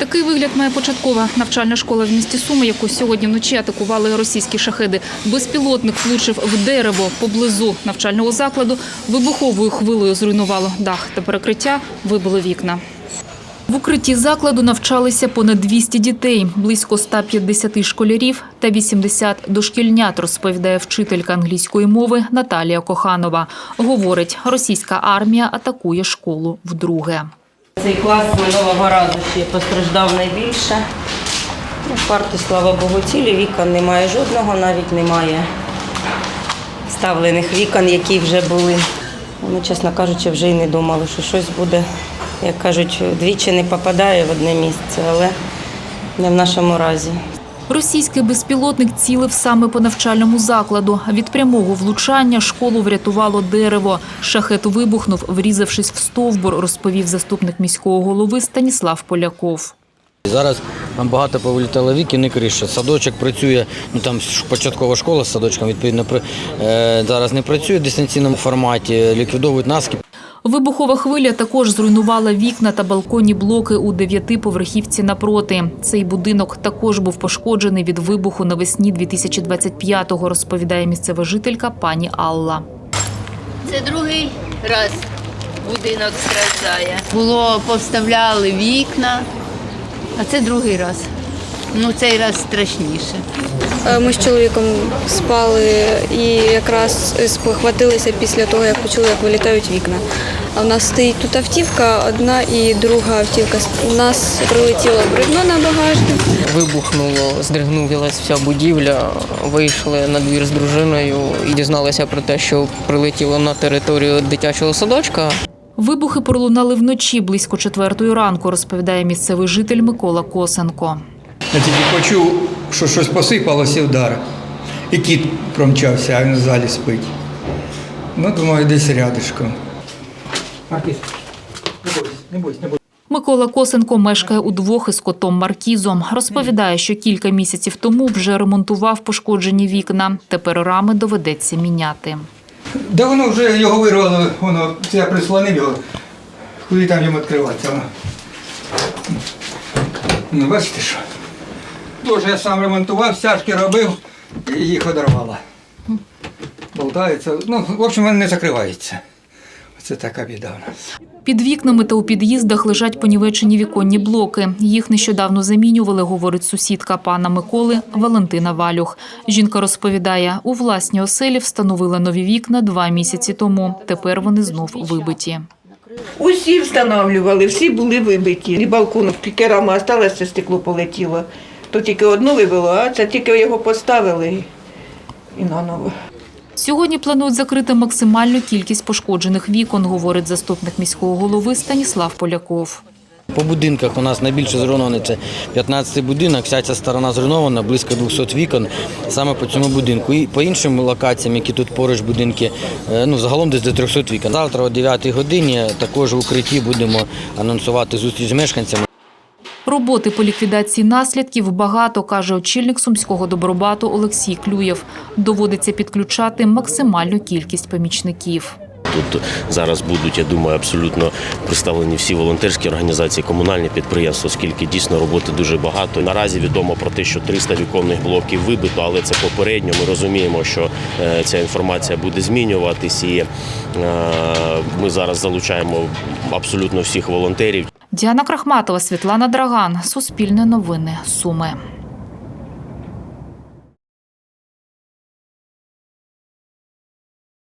Такий вигляд має початкова навчальна школа в місті Суми, яку сьогодні вночі атакували російські шахеди. Безпілотник влучив в дерево поблизу навчального закладу. Вибуховою хвилею зруйнувало дах та перекриття, вибило вікна. В укритті закладу навчалися понад 200 дітей, близько 150 школярів та 80 дошкільнят, розповідає вчителька англійської мови Наталія Коханова. Говорить, російська армія атакує школу вдруге. Цей клас минулого разу ще постраждав найбільше. Парти, слава Богу, цілі вікон немає жодного, навіть немає ставлених вікон, які вже були. Ми, чесно кажучи, вже й не думали, що щось буде, як кажуть, двічі не попадає в одне місце, але не в нашому разі. Російський безпілотник цілив саме по навчальному закладу. Від прямого влучання школу врятувало дерево. Шахет вибухнув, врізавшись в стовбур, розповів заступник міського голови Станіслав Поляков. Зараз там багато повилітало вікін і криша. Садочок працює, ну там початкова школа з садочком, відповідно, е, зараз не працює в дистанційному форматі, ліквідовують наскіп. Вибухова хвиля також зруйнувала вікна та балконні блоки у дев'ятиповерхівці напроти. Цей будинок також був пошкоджений від вибуху навесні 2025-го, розповідає місцева жителька пані Алла. Це другий раз будинок страждає. Було, повставляли вікна, а це другий раз. Ну, цей раз страшніше. Е, Ми з чоловіком спали і якраз спохватилися після того, як почули, як вилітають вікна. А в нас стоїть тут автівка, одна і друга автівка. У нас прилетіло бревно на багажник. Вибухнуло, здригнулася вся будівля. Вийшли на двір з дружиною і дізналися про те, що прилетіло на територію дитячого садочка. Вибухи пролунали вночі близько четвертої ранку, розповідає місцевий житель Микола Косенко. Я тільки почув, що щось посипалося вдар. І кіт промчався, а він в залі спить. Ну, думаю, десь рядишком. Маркіз, не бойся, не бойся, не бойся. Микола Косенко мешкає удвох із котом Маркізом. Розповідає, що кілька місяців тому вже ремонтував пошкоджені вікна. Тепер рами доведеться міняти. Да воно вже його вирвало, воно, це я прислонив його. Куди там йому відкриватися? Воно. Ну, бачите що? Дуже я сам ремонтував, стяжки робив і їх одорвало. Болтається. Ну, в общем, вони не закриваються. Оце така біда у нас. Під вікнами та у під'їздах лежать понівечені віконні блоки. Їх нещодавно замінювали, говорить сусідка пана Миколи Валентина Валюх. Жінка розповідає, у власній оселі встановила нові вікна два місяці тому. Тепер вони знов вибиті. Усі встановлювали, всі були вибиті. І балкон, тільки рама осталася, стекло полетіло. То тільки одну вибило, а це тільки його поставили і наново. Сьогодні планують закрити максимальну кількість пошкоджених вікон, говорить заступник міського голови Станіслав Поляков. По будинках у нас найбільше зруйнований це 15-й будинок, вся ця сторона зруйнована, близько 200 вікон саме по цьому будинку. І по іншим локаціям, які тут поруч будинки, е, ну загалом десь до 300 вікон. Завтра о 9 годині також в укритті будемо анонсувати зустріч з мешканцями. Роботи по ліквідації наслідків багато, каже очільник сумського добробату Олексій Клюєв. Доводиться підключати максимальну кількість помічників. Тут зараз будуть, я думаю, абсолютно представлені всі волонтерські організації, комунальні підприємства, оскільки дійсно роботи дуже багато. Наразі відомо про те, що 300 віконних блоків вибито, але це попередньо. Ми розуміємо, що е, ця інформація буде змінюватись, і е, ми зараз залучаємо абсолютно всіх волонтерів. Діана Крахматова, Світлана Драган. Суспільне новини. Суми.